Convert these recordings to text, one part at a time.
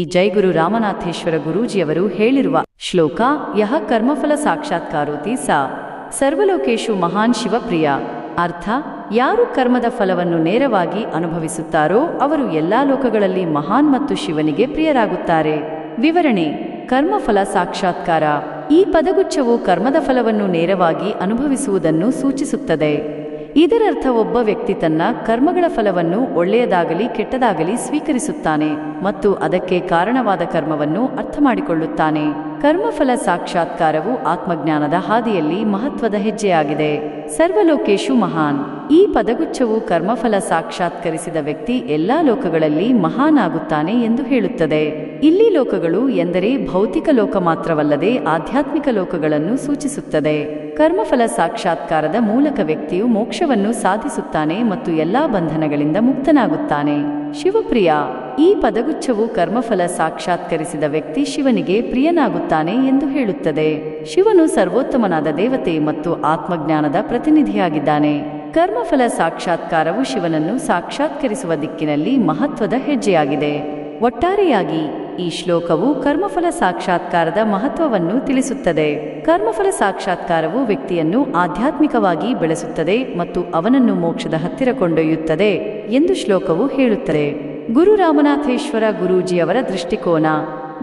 ಈ ಜೈಗುರು ರಾಮನಾಥೇಶ್ವರ ಗುರೂಜಿಯವರು ಹೇಳಿರುವ ಶ್ಲೋಕ, ಯಹ ಕರ್ಮಫಲ ಸಾಕ್ಷಾತ್ಕಾರೋತಿ ಸಾ. ಸರ್ವಲೋಕೇಶು ಮಹಾನ್ ಶಿವಪ್ರಿಯ. ಅರ್ಥ, ಯಾರು ಕರ್ಮದ ಫಲವನ್ನು ನೇರವಾಗಿ ಅನುಭವಿಸುತ್ತಾರೋ ಅವರು ಎಲ್ಲಾ ಲೋಕಗಳಲ್ಲಿ ಮಹಾನ್ ಮತ್ತು ಶಿವನಿಗೆ ಪ್ರಿಯರಾಗುತ್ತಾರೆ. ವಿವರಣೆ, ಕರ್ಮಫಲ ಸಾಕ್ಷಾತ್ಕಾರ. ಈ ಪದಗುಚ್ಛವು ಕರ್ಮದ ಫಲವನ್ನು ನೇರವಾಗಿ ಅನುಭವಿಸುವುದನ್ನು ಸೂಚಿಸುತ್ತದೆ. ಇದರರ್ಥ ಒಬ್ಬ ವ್ಯಕ್ತಿ ತನ್ನ ಕರ್ಮಗಳ ಫಲವನ್ನು ಒಳ್ಳೆಯದಾಗಲಿ ಕೆಟ್ಟದಾಗಲಿ ಸ್ವೀಕರಿಸುತ್ತಾನೆ ಮತ್ತು ಅದಕ್ಕೆ ಕಾರಣವಾದ ಕರ್ಮವನ್ನು ಅರ್ಥ ಮಾಡಿಕೊಳ್ಳುತ್ತಾನೆ ಕರ್ಮಫಲ ಸಾಕ್ಷಾತ್ಕಾರವು ಆತ್ಮಜ್ಞಾನದ ಹಾದಿಯಲ್ಲಿ ಮಹತ್ವದ ಹೆಜ್ಜೆಯಾಗಿದೆ. ಸರ್ವಲೋಕೇಶು ಮಹಾನ್. ಈ ಪದಗುಚ್ಛವು ಕರ್ಮಫಲ ಸಾಕ್ಷಾತ್ಕರಿಸಿದ ವ್ಯಕ್ತಿ ಎಲ್ಲಾ ಲೋಕಗಳಲ್ಲಿ ಮಹಾನ್ ಆಗುತ್ತಾನೆ ಎಂದು ಹೇಳುತ್ತದೆ. ಇಲ್ಲಿ ಲೋಕಗಳು ಎಂದರೆ ಭೌತಿಕ ಲೋಕ ಮಾತ್ರವಲ್ಲದೆ ಆಧ್ಯಾತ್ಮಿಕ ಲೋಕಗಳನ್ನು ಸೂಚಿಸುತ್ತದೆ. ಕರ್ಮಫಲ ಸಾಕ್ಷಾತ್ಕಾರದ ಮೂಲಕ ವ್ಯಕ್ತಿಯು ಮೋಕ್ಷವನ್ನು ಸಾಧಿಸುತ್ತಾನೆ ಮತ್ತು ಎಲ್ಲಾ ಬಂಧನಗಳಿಂದ ಮುಕ್ತನಾಗುತ್ತಾನೆ. ಶಿವಪ್ರಿಯ, ಈ ಪದಗುಚ್ಛವು ಕರ್ಮಫಲ ಸಾಕ್ಷಾತ್ಕರಿಸಿದ ವ್ಯಕ್ತಿ ಶಿವನಿಗೆ ಪ್ರಿಯನಾಗುತ್ತಾನೆ ಎಂದು ಹೇಳುತ್ತದೆ. ಶಿವನು ಸರ್ವೋತ್ತಮನಾದ ದೇವತೆ ಮತ್ತು ಆತ್ಮಜ್ಞಾನದ ಪ್ರತಿನಿಧಿಯಾಗಿದ್ದಾನೆ. ಕರ್ಮಫಲ ಸಾಕ್ಷಾತ್ಕಾರವು ಶಿವನನ್ನು ಸಾಕ್ಷಾತ್ಕರಿಸುವ ದಿಕ್ಕಿನಲ್ಲಿ ಮಹತ್ವದ ಹೆಜ್ಜೆಯಾಗಿದೆ. ಒಟ್ಟಾರೆಯಾಗಿ ಈ ಶ್ಲೋಕವು ಕರ್ಮಫಲ ಸಾಕ್ಷಾತ್ಕಾರದ ಮಹತ್ವವನ್ನು ತಿಳಿಸುತ್ತದೆ. ಕರ್ಮಫಲ ಸಾಕ್ಷಾತ್ಕಾರವು ವ್ಯಕ್ತಿಯನ್ನು ಆಧ್ಯಾತ್ಮಿಕವಾಗಿ ಬೆಳೆಸುತ್ತದೆ ಮತ್ತು ಅವನನ್ನು ಮೋಕ್ಷದ ಹತ್ತಿರ ಕೊಂಡೊಯ್ಯುತ್ತದೆ ಎಂದು ಶ್ಲೋಕವು ಹೇಳುತ್ತದೆ. ಗುರು ರಾಮನಾಥೇಶ್ವರ ಗುರೂಜಿಯವರ ದೃಷ್ಟಿಕೋನ.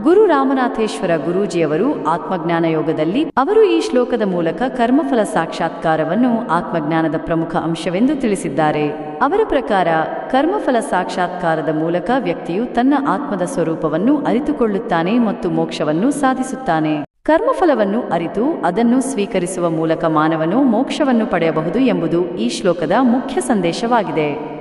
ಗುರು ರಾಮನಾಥೇಶ್ವರ ಗುರೂಜಿಯವರು ಆತ್ಮಜ್ಞಾನ ಯೋಗದಲ್ಲಿ ಅವರು ಈ ಶ್ಲೋಕದ ಮೂಲಕ ಕರ್ಮಫಲ ಸಾಕ್ಷಾತ್ಕಾರವನ್ನು ಆತ್ಮಜ್ಞಾನದ ಪ್ರಮುಖ ಅಂಶವೆಂದು ತಿಳಿಸಿದ್ದಾರೆ. ಅವರ ಪ್ರಕಾರ ಕರ್ಮಫಲ ಸಾಕ್ಷಾತ್ಕಾರದ ಮೂಲಕ ವ್ಯಕ್ತಿಯು ತನ್ನ ಆತ್ಮದ ಸ್ವರೂಪವನ್ನು ಅರಿತುಕೊಳ್ಳುತ್ತಾನೆ ಮತ್ತು ಮೋಕ್ಷವನ್ನು ಸಾಧಿಸುತ್ತಾನೆ. ಕರ್ಮಫಲವನ್ನು ಅರಿತು ಅದನ್ನು ಸ್ವೀಕರಿಸುವ ಮೂಲಕ ಮಾನವನು ಮೋಕ್ಷವನ್ನು ಪಡೆಯಬಹುದು ಎಂಬುದು ಈ ಶ್ಲೋಕದ ಮುಖ್ಯ ಸಂದೇಶವಾಗಿದೆ.